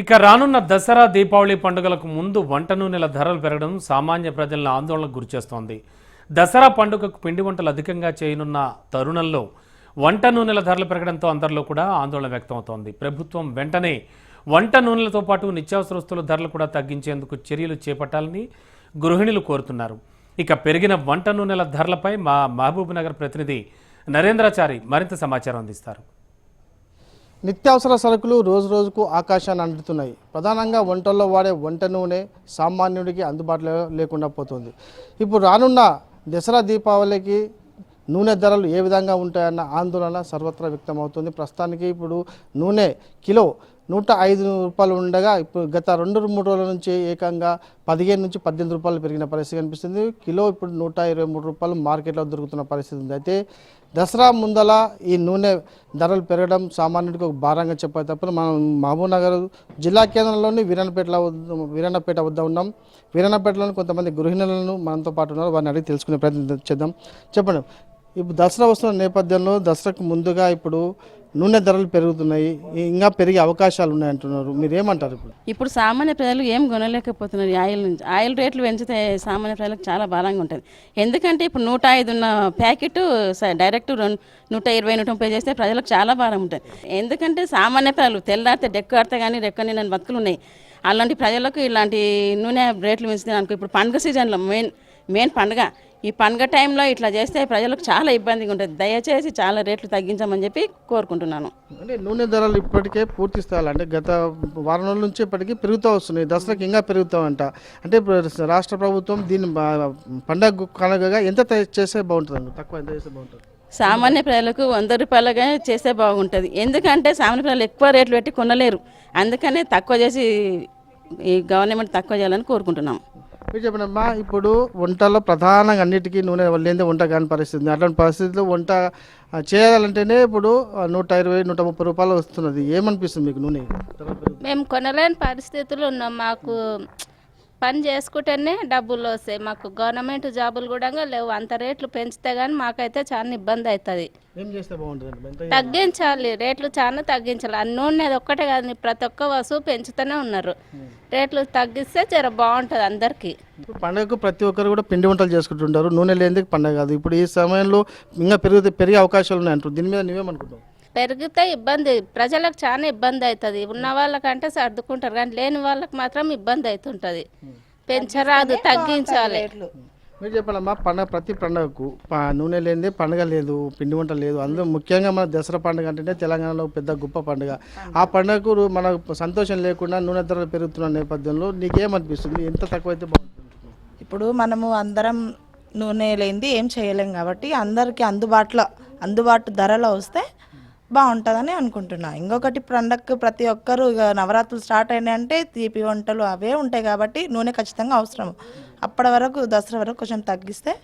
ఇక రానున్న దసరా దీపావళి పండుగలకు ముందు వంట నూనెల ధరలు పెరగడం సామాన్య ప్రజలను ఆందోళనకు గురిచేస్తోంది దసరా పండుగకు పిండి వంటలు అధికంగా చేయనున్న తరుణంలో వంట నూనెల ధరలు పెరగడంతో అందరిలో కూడా ఆందోళన వ్యక్తమవుతోంది. ప్రభుత్వం వెంటనే వంట నూనెలతో పాటు నిత్యావసర వస్తువుల ధరలు కూడా తగ్గించేందుకు చర్యలు చేపట్టాలని గృహిణులు కోరుతున్నారు. ఇక పెరిగిన వంట నూనెల ధరలపై మా మహబూబ్ నగర్ ప్రతినిధి నరేంద్రాచారి మరింత సమాచారం అందిస్తారు. నిత్యావసర సరుకులు రోజు రోజుకు ఆకాశాన్ని అంటుతున్నాయి. ప్రధానంగా వంటల్లో వాడే వంట నూనె సామాన్యుడికి అందుబాటులో లేకుండా పోతుంది. ఇప్పుడు రానున్న దసరా దీపావళికి నూనె ధరలు ఏ విధంగా ఉంటాయన్న ఆందోళన సర్వత్రా వ్యక్తమవుతుంది. ప్రస్తుతానికి ఇప్పుడు నూనె కిలో నూట ఐదు రూపాయలు ఉండగా ఇప్పుడు గత రెండు మూడు రోజుల నుంచి ఏకంగా పదిహేను నుంచి పద్దెనిమిది రూపాయలు పెరిగిన పరిస్థితి కనిపిస్తుంది. కిలో ఇప్పుడు నూట ఇరవై మూడు రూపాయలు మార్కెట్లో దొరుకుతున్న పరిస్థితి ఉంది. అయితే దసరా ముందల ఈ నూనె ధరలు పెరగడం సామాన్యుడికి ఒక భారంగా చెప్పే తప్ప మనం మహబూబ్నగర్ జిల్లా కేంద్రంలోని వీరన్నపేటలో వీరన్నపేట వద్ద ఉన్నాం. వీరన్నపేటలోని కొంతమంది గృహిణులను మనతో పాటు ఉన్నారు. వారిని అడిగి తెలుసుకునే ప్రయత్నం చేద్దాం. చెప్పండి. ఇప్పుడు దసరా వస్తున్న నేపథ్యంలో దసరాకు ముందుగా ఇప్పుడు నూనె ధరలు పెరుగుతున్నాయి. ఇంకా పెరిగే అవకాశాలు ఉన్నాయంటున్నారు మీరు ఏమంటారు ఇప్పుడు? ఇప్పుడు సామాన్య ప్రజలు ఏం కొనలేకపోతున్నారు. ఆయిల్ నుంచి ఆయిల్ రేట్లు పెంచితే సామాన్య ప్రజలకు చాలా భారంగా ఉంటుంది. ఎందుకంటే ఇప్పుడు నూట ఐదు ఉన్న ప్యాకెట్ స- డైరెక్ట్ రెండు నూట ఇరవై నూట ముప్పై చేస్తే ప్రజలకు చాలా భారం ఉంటుంది. ఎందుకంటే సామాన్య ప్రజలు తెల్లారితే డెక్కు ఆడితే కానీ రెక్కని నేను బతుకులు ఉన్నాయి. అలాంటి ప్రజలకు ఇలాంటి నూనె రేట్లు పెంచితే అనుకో ఇప్పుడు పండుగ సీజన్లో మెయిన్ మెయిన్ పండుగ. ఈ పండుగ టైంలో ఇట్లా చేస్తే ప్రజలకు చాలా ఇబ్బందిగా ఉంటుంది. దయచేసి చాలా రేట్లు తగ్గించమని చెప్పి కోరుకుంటున్నాను. అంటే నూనె ధరలు ఇప్పటికే పూర్తి స్థాయిలో అంటే గత వారం రోజుల నుంచి ఇప్పటికీ పెరుగుతూ వస్తున్నాయి. దసరాకి ఇంకా పెరుగుతామంట అంటే రాష్ట్ర ప్రభుత్వం దీన్ని పండగ కనుగగా ఎంత చేస్తే బాగుంటుంది తక్కువ ఎంత చేస్తే బాగుంటుంది? సామాన్య ప్రజలకు వంద రూపాయలుగా చేస్తే బాగుంటుంది. ఎందుకంటే సామాన్య ప్రజలు ఎక్కువ రేట్లు పెట్టి కొనలేరు. అందుకనే తక్కువ చేసి ఈ గవర్నమెంట్ తక్కువ చేయాలని కోరుకుంటున్నాం. మీరు చెప్పినమ్మా ఇప్పుడు వంటలో ప్రధానంగా అన్నిటికీ నూనె లేనిదే వంట కాని పరిస్థితి. అట్లాంటి పరిస్థితుల్లో వంట చేయాలంటేనే ఇప్పుడు నూట ఇరవై నూట ముప్పై రూపాయలు వస్తున్నది. ఏమనిపిస్తుంది మీకు నూనె? మేము కొనలేని పరిస్థితులు ఉన్నాం. మాకు పని చేసుకుంటేనే డబ్బులు వస్తాయి. మాకు గవర్నమెంట్ జాబులు కూడా లేవు. అంత రేట్లు పెంచితే కానీ మాకైతే చాలా ఇబ్బంది అవుతుంది తగ్గించాలి. రేట్లు చాలా తగ్గించాలి. అన్ని నూనె ఒక్కటే కాదు ప్రతి ఒక్క వస్తువు పెంచుతూనే ఉన్నారు. రేట్లు తగ్గిస్తే జర బాగుంటుంది అందరికీ. పండగకు ప్రతి ఒక్కరు కూడా పిండి వంటలు చేసుకుంటుంటారు. నూనె లేనిది పండగ కాదు. ఇప్పుడు ఈ సమయంలో ఇంకా పెరిగితే పెరిగే అవకాశాలు ఉన్నాయంటారు. దీని మీద నువ్వేమనుకుంటావు పెరిగితే ఇబ్బంది ప్రజలకు చాలా ఇబ్బంది అవుతుంది ఉన్న వాళ్ళకంటే సర్దుకుంటారు. కానీ లేని వాళ్ళకి మాత్రం ఇబ్బంది అవుతుంటుంది పెంచరాదు తగ్గించాలి. మీరు చెప్పాలమ్మా పండగ ప్రతి పండగకు నూనె లేనిదే పండగ లేదు పిండి వంట లేదు. అందులో ముఖ్యంగా మన దసరా పండుగ అంటేనే తెలంగాణలో పెద్ద గొప్ప పండుగ. ఆ పండుగకు మనకు సంతోషం లేకుండా నూనె ధరలు పెరుగుతున్న నేపథ్యంలో నీకేమనిపిస్తుంది? ఎంత తక్కువైతే బాగుంటుంది? ఇప్పుడు మనము అందరం నూనె లేనిది ఏం చేయలేం కాబట్టి అందరికీ అందుబాటులో అందుబాటు ధరలో వస్తే బాగుంటుందని అనుకుంటున్నా. ఇంకొకటి పండగకు ప్రతి ఒక్కరు ఇక నవరాత్రులు స్టార్ట్ అయినాయి అంటే తీపి వంటలు అవే ఉంటాయి కాబట్టి నూనె ఖచ్చితంగా అవసరం. అప్పటి వరకు దసరా వరకు కొంచెం తగ్గిస్తే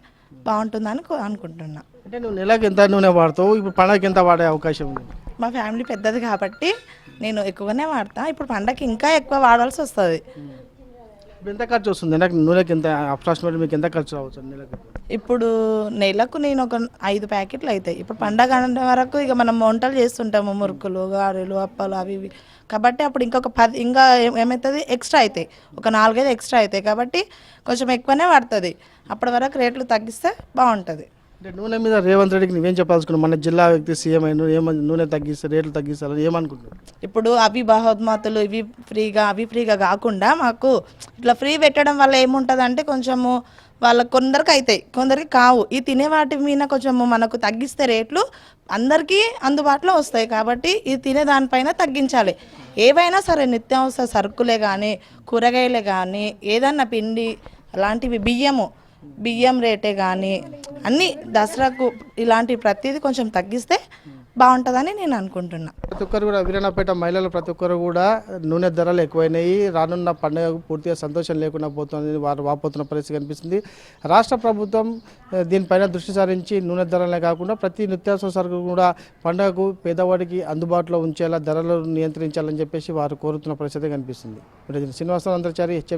బాగుంటుందని అనుకుంటున్నా. అంటే నువ్వు నెలకు ఎంత నూనె వాడతావు? ఇప్పుడు పండగకి ఎంత వాడే అవకాశం ఉంది? మా ఫ్యామిలీ పెద్దది కాబట్టి నేను ఎక్కువగానే వాడతా. ఇప్పుడు పండగకి ఇంకా ఎక్కువ వాడాల్సి వస్తుంది. ఎంత ఖర్చు వస్తుంది? నెలకు నూనెకి ఎంత అప్రాక్సిమేట్ మీకు ఎంత ఖర్చు రావచ్చు నెలకు? ఇప్పుడు నెలకు నేను ఒక ఐదు ప్యాకెట్లు అవుతాయి ఇప్పుడు పండగ అనే వరకు ఇక మనం వంటలు చేస్తుంటాము మురుకులు గారెలు అప్పలు అవి ఇవి. కాబట్టి అప్పుడు ఇంకొక పది ఇంకా ఏమవుతుంది ఎక్స్ట్రా అవుతాయి ఒక నాలుగైదు ఎక్స్ట్రా అవుతాయి కాబట్టి కొంచెం ఎక్కువనే పడుతుంది. అప్పటి వరకు రేట్లు తగ్గిస్తే బాగుంటుంది. అంటే నూనె మీద రేవంత్ రెడ్డికి నువ్వేం చెప్పాల్సుకున్నావు? మన జిల్లా వ్యక్తి సీఎం అయిన ఏమని నూనె తగ్గిస్తే రేట్లు తగ్గిస్తారని ఏమనుకుంటున్నావు? ఇప్పుడు అవి బహోద్మాతులు ఇవి ఫ్రీగా అవి ఫ్రీగా కాకుండా మాకు ఇట్లా ఫ్రీ పెట్టడం వల్ల ఏముంటుంది అంటే కొంచెము వాళ్ళ కొందరికి అవుతాయి కొందరికి కావు. ఈ తినే వాటి మీద కొంచెము మనకు తగ్గిస్తే రేట్లు అందరికీ అందుబాటులో వస్తాయి కాబట్టి ఈ తినే దానిపైన తగ్గించాలి. ఏవైనా సరే నిత్యావసర సరుకులే కానీ కూరగాయలే కానీ ఏదన్నా పిండి అలాంటివి బియ్యము బియ్యం రేటే కానీ అన్నీ దసరాకు ఇలాంటి ప్రతిదీ కొంచెం తగ్గిస్తే బాగుంటుందని నేను అనుకుంటున్నా. ప్రతి ఒక్కరు కూడా వీరణపేట మహిళలు ప్రతి ఒక్కరు కూడా నూనె ధరలు ఎక్కువైనాయి. రానున్న పండుగ పూర్తిగా సంతోషం లేకుండా పోతుంది వారు వాపోతున్న పరిస్థితి కనిపిస్తుంది. రాష్ట్ర ప్రభుత్వం దీనిపైన దృష్టి సారించి నూనె ధరలే కాకుండా ప్రతి నిత్యావసర సరుకు కూడా పండుగకు పేదవాడికి అందుబాటులో ఉంచేలా ధరలు నియంత్రించాలని చెప్పేసి వారు కోరుతున్న పరిస్థితి కనిపిస్తుంది. శ్రీనివాసరావు అంతర్చారి హెచ్ఎం